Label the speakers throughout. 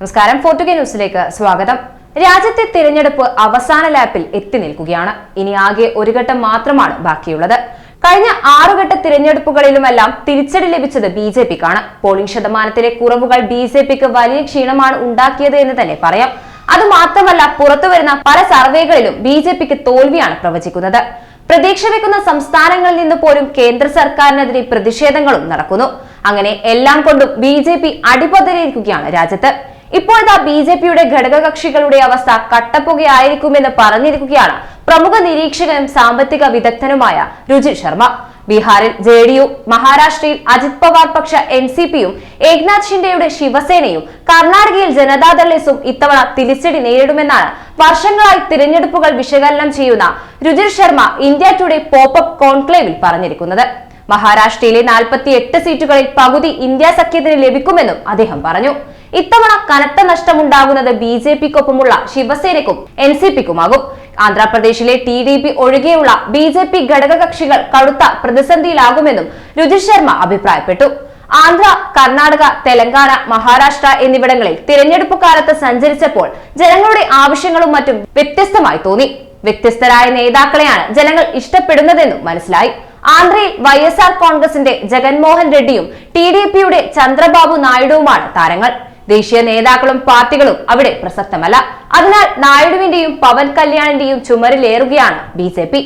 Speaker 1: നമസ്കാരം. ഫോർട്ടുഗേ ന്യൂസിലേക്ക് സ്വാഗതം. രാജ്യത്തെ തിരഞ്ഞെടുപ്പ് അവസാന ലാപ്പിൽ എത്തി നിൽക്കുകയാണ്. ഇനി ആകെ ഒരു ഘട്ടം മാത്രമാണ് ബാക്കിയുള്ളത്. കഴിഞ്ഞ ആറുഘട്ട തിരഞ്ഞെടുപ്പുകളിലുമെല്ലാം തിരിച്ചടി ലഭിച്ചത് ബി ജെ പിക്കാണ്. പോളിംഗ് ശതമാനത്തിലെ കുറവുകൾ ബി ജെ പിക്ക് വലിയ ക്ഷീണമാണ് ഉണ്ടാക്കിയത് എന്ന് തന്നെ പറയാം. അത് മാത്രമല്ല പുറത്തുവരുന്ന പല സർവേകളിലും ബി ജെ പിക്ക് തോൽവിയാണ് പ്രവചിക്കുന്നത്. പ്രതീക്ഷ വെക്കുന്ന സംസ്ഥാനങ്ങളിൽ നിന്ന് പോലും കേന്ദ്ര സർക്കാരിനെതിരെ പ്രതിഷേധങ്ങളും നടക്കുന്നു. അങ്ങനെ എല്ലാം കൊണ്ടും ബി ജെ പി അടിപതറിയിരിക്കുകയാണ് രാജ്യത്ത്. ഇപ്പോഴത്തെ ബി ജെ പിയുടെ ഘടകകക്ഷികളുടെ അവസ്ഥ കട്ടപ്പുകയായിരിക്കുമെന്ന് പറഞ്ഞിരിക്കുകയാണ് പ്രമുഖ നിരീക്ഷകനും സാമ്പത്തിക വിദഗ്ധനുമായ രുചി ശർമ്മ. ബീഹാറിൽ ജെ ഡി യു മഹാരാഷ്ട്രയിൽ അജിത് പവാർ പക്ഷ എൻ സി പിയും ഏക്നാഥ് ഷിൻഡെയുടെ ശിവസേനയും കർണാടകയിൽ ജനതാദളിസും ഇത്തവണ തിരിച്ചടി നേരിടുമെന്നാണ് വർഷങ്ങളായി തിരഞ്ഞെടുപ്പുകൾ വിശകലനം ചെയ്യുന്ന Ruchir Sharma India Today pop കോൺക്ലേവിൽ പറഞ്ഞിരിക്കുന്നത്. മഹാരാഷ്ട്രയിലെ നാൽപ്പത്തി എട്ട് സീറ്റുകളിൽ പകുതി ഇന്ത്യ സഖ്യത്തിന് ലഭിക്കുമെന്നും അദ്ദേഹം പറഞ്ഞു. ഇത്തവണ കനത്ത നഷ്ടമുണ്ടാകുന്നത് ബി ജെ പിക്കൊപ്പമുള്ള ശിവസേനയ്ക്കും എൻ സി പിക്കുമാകും. ആന്ധ്രാപ്രദേശിലെ ടി ഡി പി ഒഴികെയുള്ള ബി ജെ പി ഘടകകക്ഷികൾ കടുത്ത പ്രതിസന്ധിയിലാകുമെന്നും രുചി ശർമ്മ അഭിപ്രായപ്പെട്ടു. ആന്ധ്ര കർണാടക തെലങ്കാന മഹാരാഷ്ട്ര എന്നിവിടങ്ങളിൽ തിരഞ്ഞെടുപ്പ് കാലത്ത് സഞ്ചരിച്ചപ്പോൾ ജനങ്ങളുടെ ആവശ്യങ്ങളും മറ്റും വ്യത്യസ്തമായി തോന്നി. വ്യത്യസ്തരായ നേതാക്കളെയാണ് ജനങ്ങൾ ഇഷ്ടപ്പെടുന്നതെന്നും മനസ്സിലായി. ആന്ധ്രയിൽ വൈ എസ് ആർ കോൺഗ്രസിന്റെ ജഗൻമോഹൻ റെഡ്ഡിയും ടി ഡി പിയുടെ ചന്ദ്രബാബു നായിഡുവുമാണ് താരങ്ങൾ. ദേശീയ നേതാക്കളും പാർട്ടികളും അവിടെ പ്രസക്തമല്ല. അതിനാൽ നായിഡുവിന്റെയും പവൻ കല്യാണിന്റെയും ചുമരിലേറുകയാണ് ബി ജെ പി.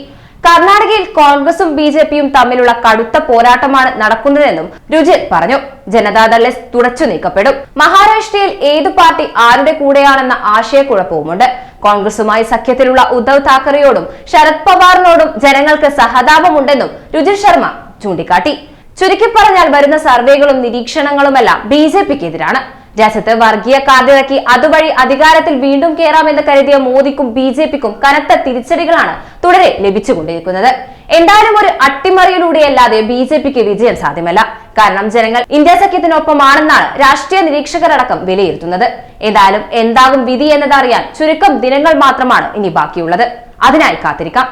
Speaker 1: കർണാടകയിൽ കോൺഗ്രസും ബി ജെ പിയും തമ്മിലുള്ള കടുത്ത പോരാട്ടമാണ് നടക്കുന്നതെന്നും രുചിർ പറഞ്ഞു. ജനതാദൾ തുടച്ചു നീക്കപ്പെടും. മഹാരാഷ്ട്രയിൽ ഏതു പാർട്ടി ആരുടെ കൂടെയാണെന്ന ആശയക്കുഴപ്പവുമുണ്ട്. കോൺഗ്രസുമായി സഖ്യത്തിലുള്ള ഉദ്ധവ് താക്കറെയോടും ശരത് പവാറിനോടും ജനങ്ങൾക്ക് സഹതാപമുണ്ടെന്നും രുചിർ ശർമ്മ ചൂണ്ടിക്കാട്ടി. ചുരുക്കി പറഞ്ഞാൽ വരുന്ന സർവേകളും നിരീക്ഷണങ്ങളുമെല്ലാം ബി ജെ പിക്ക് എതിരാണ് രാജ്യത്ത് വർഗീയ കാർഡിറക്കി അതുവഴി അധികാരത്തിൽ വീണ്ടും കയറാമെന്ന് കരുതിയ മോദിക്കും ബി ജെ പിക്കും കനത്ത തിരിച്ചടികളാണ് തുടരെ ലഭിച്ചുകൊണ്ടിരിക്കുന്നത്. എന്തായാലും ഒരു അട്ടിമറിയിലൂടെയല്ലാതെ ബി ജെ പിക്ക് വിജയം സാധ്യമല്ല. കാരണം ജനങ്ങൾ ഇന്ത്യ സഖ്യത്തിനൊപ്പമാണെന്നാണ് രാഷ്ട്രീയ നിരീക്ഷകരടക്കം വിലയിരുത്തുന്നത്. ഏതായാലും എന്താകും വിധി എന്നതറിയാൻ ചുരുക്കം ദിനങ്ങൾ മാത്രമാണ് ഇനി ബാക്കിയുള്ളത്. അതിനായി കാത്തിരിക്കാം.